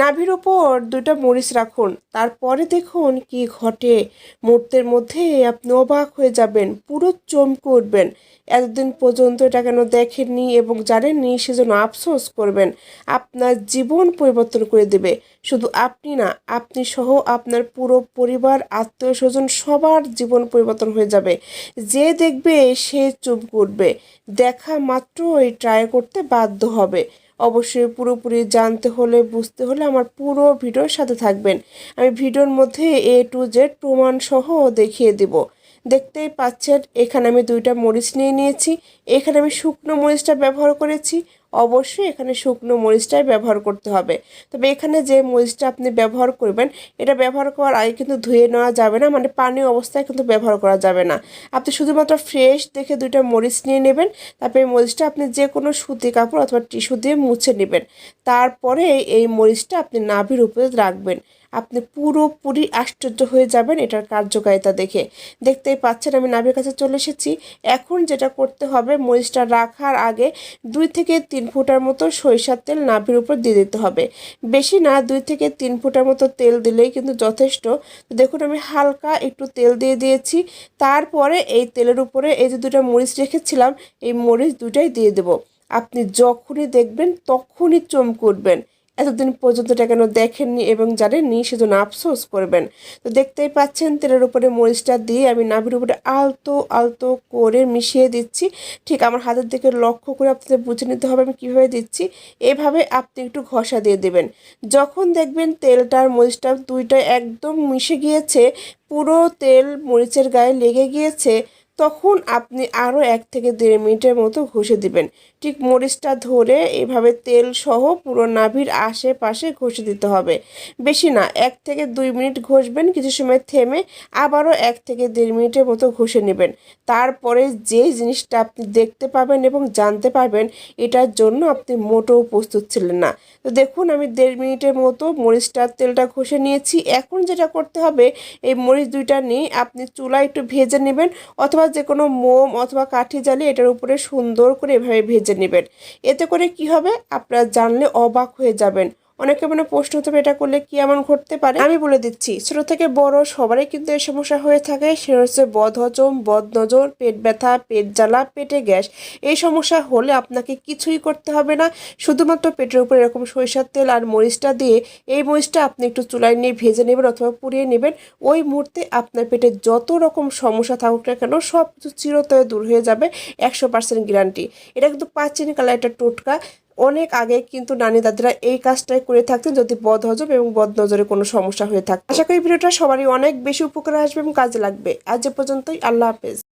নাভির ওপর দুটো মরিচ রাখুন। তারপরে দেখুন কি ঘটে। মুহূর্তের মধ্যে আপনি অবাক হয়ে যাবেন, পুরো চমকে উঠবেন। এতদিন পর্যন্ত এটা কেন দেখেননি এবং জানেননি সেজন্য আফসোস করবেন। আপনার জীবন পরিবর্তন করে দেবে। শুধু আপনি না, আপনি সহ আপনার পুরো পরিবার, আত্মীয় স্বজন, সবার জীবন পরিবর্তন হয়ে যাবে। যে দেখবে সে চুপ করবে দেখা মাত্রই ট্রাই করতে বাধ্য হবে। অবশ্যই পুরোপুরি জানতে হলে, বুঝতে হলে আমার পুরো ভিডিওর সাথে থাকবেন। আমি ভিডিওর মধ্যে এ টু জেড প্রমাণসহ দেখিয়ে দেব। দেখতেই পাচ্ছেন, এখানে আমি দুইটা মরিচ নিয়ে নিয়েছি। এখানে আমি শুকনো মরিচটা ব্যবহার করেছি। অবশ্যই এখানে শুকনো মরিচটাই ব্যবহার করতে হবে। তবে এখানে যে মরিচটা আপনি ব্যবহার করবেন, এটা ব্যবহার করার আগে কিন্তু ধুয়ে নেওয়া যাবে না মানে পানি অবস্থায় কিন্তু ব্যবহার করা যাবে না। আপনি শুধুমাত্র ফ্রেশ দেখে দুইটা মরিচ নিয়ে নেবেন, তারপরে মরিচটা আপনি যে কোনো সুতি কাপড় অথবা টিস্যু দিয়ে মুছে নেবেন। তারপরে এই মরিচটা আপনি নাভির উপরে রাখবেন। আপনি পুরোপুরি আশ্চর্য হয়ে যাবেন এটার কার্যকারিতা দেখে। দেখতেই পাচ্ছেন, আমি নাভির কাছে চলে এসেছি। এখন যেটা করতে হবে, মরিচটা রাখার আগে দুই থেকে তিন ফুটার মতো সরিষার তেল নাভির উপর দিয়ে দিতে হবে। বেশি না, দুই থেকে তিন ফুটার মতো তেল দিলেই কিন্তু যথেষ্ট। দেখুন, আমি হালকা একটু তেল দিয়ে দিয়েছি। তারপরে এই তেলের উপরে এই যে দুটো মরিচ রেখেছিলাম, এই মরিচ দুটাই দিয়ে দেব। আপনি যখনই দেখবেন, তখনই চমকে উঠবেন এতদিন পর্যন্ত এটা কেন দেখেননি এবং জানেননি? সেজন্য আফসোস করবেন। তো দেখতেই পাচ্ছেন, তেলের উপরে মরিচটা দিয়ে আমি নাভির উপরে আলতো আলতো করে মিশিয়ে দিচ্ছি। ঠিক আমার হাতের দিকে লক্ষ্য করে আপনাদের বুঝে নিতে হবে আমি কীভাবে দিচ্ছি। এভাবে আপনি একটু ঘষা দিয়ে দেবেন। যখন দেখবেন তেলটার মরিচটা দুইটা একদম মিশে গিয়েছে, পুরো তেল মরিচের গায়ে লেগে গিয়েছে তখন আপনি আরও এক থেকে দেড় মিনিটের মতো ঘষে দিবেন। ঠিক মরিচটা ধরে এভাবে তেল সহ পুরো নাভির আশেপাশে ঘষে দিতে হবে। বেশি না, এক থেকে দুই মিনিট ঘষবেন, কিছু সময় থেমে আবারও এক থেকে দেড় মিনিটের মতো ঘষে নেবেন। তারপরে যে জিনিসটা আপনি দেখতে পাবেন এবং জানতে পারবেন, এটার জন্য আপনি মোটেও প্রস্তুত ছিলেন না। তো দেখুন, আমি দেড় মিনিটের মতো মরিচটার তেলটা ঘষে নিয়েছি। এখন যেটা করতে হবে, এই মরিচ দুইটা নিয়ে আপনি চুলা একটু ভেজে নেবেন অথবা যে কোনো মোম অথবা কাঠি জ্বালিয়ে এটার উপরে সুন্দর করে এভাবে ভেজে নেবেন। এতে করে কি হবে? আপনারা জানলে অবাক হয়ে যাবেন। অনেকে মনে প্রশ্ন হতে এটা করলে কি এমন ঘটতে পারে? আমি বলে দিচ্ছি, ছোট থেকে বড় সবারই কিন্তু এই সমস্যা হয়ে থাকে। সেটা হচ্ছে বদ হজম বদ নজর পেট ব্যথা, পেট জ্বালা, পেটে গ্যাস। এই সমস্যা হলে আপনাকে কিছুই করতে হবে না। শুধুমাত্র পেটের উপরে এরকম সরিষার তেল আর মরিচটা দিয়ে এই মরিচটা আপনি একটু চুলায় নিয়ে ভেজে নেবেন অথবা পুড়িয়ে নেবেন। ওই মুহূর্তে আপনার পেটে যত রকম সমস্যা থাকুক না কেন সব কিছু চিরতরে দূর হয়ে যাবে। একশো পার্সেন্ট গ্যারান্টি। এটা কিন্তু প্রাচীন কালে একটা টোটকা। অনেক আগে কিন্তু নানি দাদিরা এই কাজটাই করে থাকতেন যদি বদ হজম এবং বদ নজরে কোনো সমস্যা হয়ে থাকে। আশা করি ভিডিওটা সবারই অনেক বেশি উপকার আসবে এবং কাজে লাগবে। আজ এ পর্যন্তই, আল্লাহ হাফেজ।